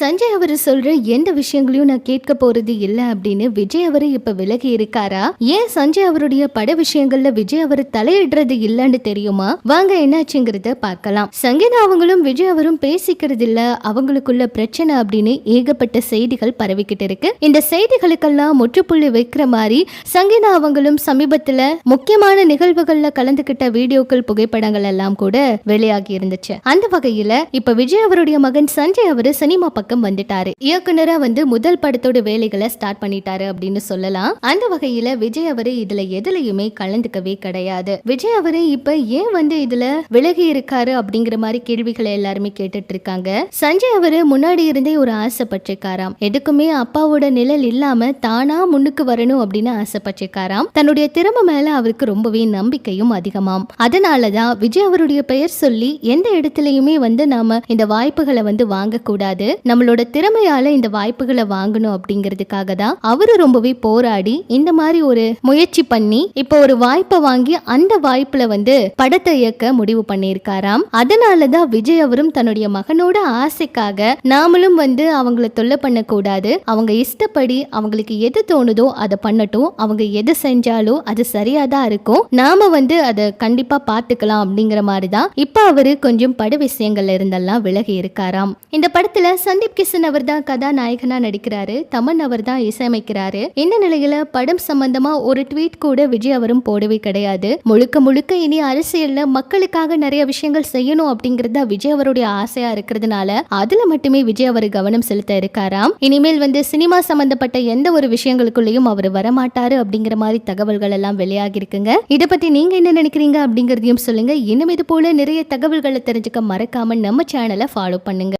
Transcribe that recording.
சஞ்சய் அவர் சொல்ற எந்த விஷயங்களையும் நான் கேட்க போறது இல்ல அப்படின்னு விஜய் அவர் இப்ப விலகி இருக்காரா? ஏன் சஞ்சய் அவருடைய பட விஷயங்கள்ல விஜய் அவர் தலையிடுறது இல்லன்னு தெரியுமா? வாங்க என்னாச்சுங்கிறத பார்க்கலாம். சங்கீதா அவங்களும் விஜய் அவரும் பேசிக்கிறது இல்ல அவங்களுக்குள்ள பிரச்சனை அப்படின்னு ஏகப்பட்ட செய்திகள் பரவிக்கிட்டு இருக்கு. இந்த செய்திகளுக்கெல்லாம் முற்றுப்புள்ளி வைக்கிற மாதிரி சங்கீதா அவங்களும் சமீபத்துல முக்கியமான நிகழ்வுகள்ல கலந்துகிட்ட வீடியோக்கள் புகைப்படங்கள் எல்லாம் கூட வெளியாகி இருந்துச்சு. அந்த வகையில இப்ப விஜய் அவருடைய மகன் சஞ்சய் அவரு சினிமா பக்கம் பக்கம் வந்துட்டாரு. இயக்குனரா வந்து முதல் படத்தோட வேலைகளை ஸ்டார்ட் பண்ணிட்டாரு அப்படின்னு சொல்லலாம். அந்த வகையில விஜய் அவரு இதுல எதுலயுமே கலந்துக்கவே கிடையாது. விஜய் அவரு இப்ப ஏன் வந்து இதுல விலகி இருக்காரு அப்படிங்கிற மாதிரி கேள்விகளை எல்லாருமே கேட்டுட்டு இருக்காங்க. சஞ்சய் அவரு முன்னாடி இருந்தே ஒரு ஆசைப்பட்டிருக்காராம். எதுக்குமே அப்பாவோட நிழல் இல்லாம தானா முன்னுக்கு வரணும் அப்படின்னு ஆசைப்பட்டிருக்காராம். தன்னுடைய திறமை மேல அவருக்கு ரொம்பவே நம்பிக்கையும் அதிகமாம். அதனாலதான் விஜய் அவருடைய பெயர் சொல்லி எந்த இடத்துலயுமே வந்து நாம இந்த வாய்ப்புகளை வந்து வாங்கக்கூடாது. நம்மளோட திறமையால இந்த வாய்ப்புகளை வாங்கணும் அப்படிங்கிறதுக்காக தான் அவரு ரொம்பவே போராடி இந்த மாதிரி ஒரு முயற்சி பண்ணி இப்போ ஒரு வாய்ப்பை வாங்கி அந்த வாய்ப்புல வந்து படத்தை இயக்க முடிவு பண்ணியிருக்காராம். அதனாலதான் விஜய் அவரும் தன்னுடைய மகனோட ஆசைக்காக நாமளும் வந்து அவங்கள தொல்லை பண்ணக்கூடாது. அவங்க இஷ்டப்படி அவங்களுக்கு எது தோணுதோ அதை பண்ணட்டும். அவங்க எது செஞ்சாலும் அது சரியா தான் இருக்கும். நாம வந்து அதை கண்டிப்பா பார்த்துக்கலாம் அப்படிங்கிற மாதிரி தான் இப்போ அவரு கொஞ்சம் பட விஷயங்கள்ல இருந்தெல்லாம் விலகி இருக்காராம். இந்த படத்துல சந்தி பிரதீப் கிஷன் அவர் தான் கதாநாயகனா நடிக்கிறாரு. தமன் அவர் தான் இசையமைக்கிறாரு. இந்த நிலையில படம் சம்பந்தமா ஒரு ட்வீட் கூட விஜய் அவரும் போடவே கிடையாது. முழுக்க முழுக்க இனி அரசியல்ல மக்களுக்காக நிறைய விஷயங்கள் செய்யணும் அப்படிங்கறத விஜய் அவருடைய ஆசையா இருக்கிறதுனால அதுல மட்டுமே விஜய் அவர் கவனம் செலுத்த இருக்காராம். இனிமேல் வந்து சினிமா சம்பந்தப்பட்ட எந்த ஒரு விஷயங்களுக்குள்ளேயும் அவர் வரமாட்டாரு அப்படிங்கிற மாதிரி தகவல்கள் எல்லாம் வெளியாகி இருக்குங்க. இதை பத்தி நீங்க என்ன நினைக்கிறீங்க அப்படிங்கறதையும் சொல்லுங்க. இன்னும் இது போல நிறைய தகவல்களை தெரிஞ்சுக்க மறக்காம நம்ம சேனலை ஃபாலோ பண்ணுங்க.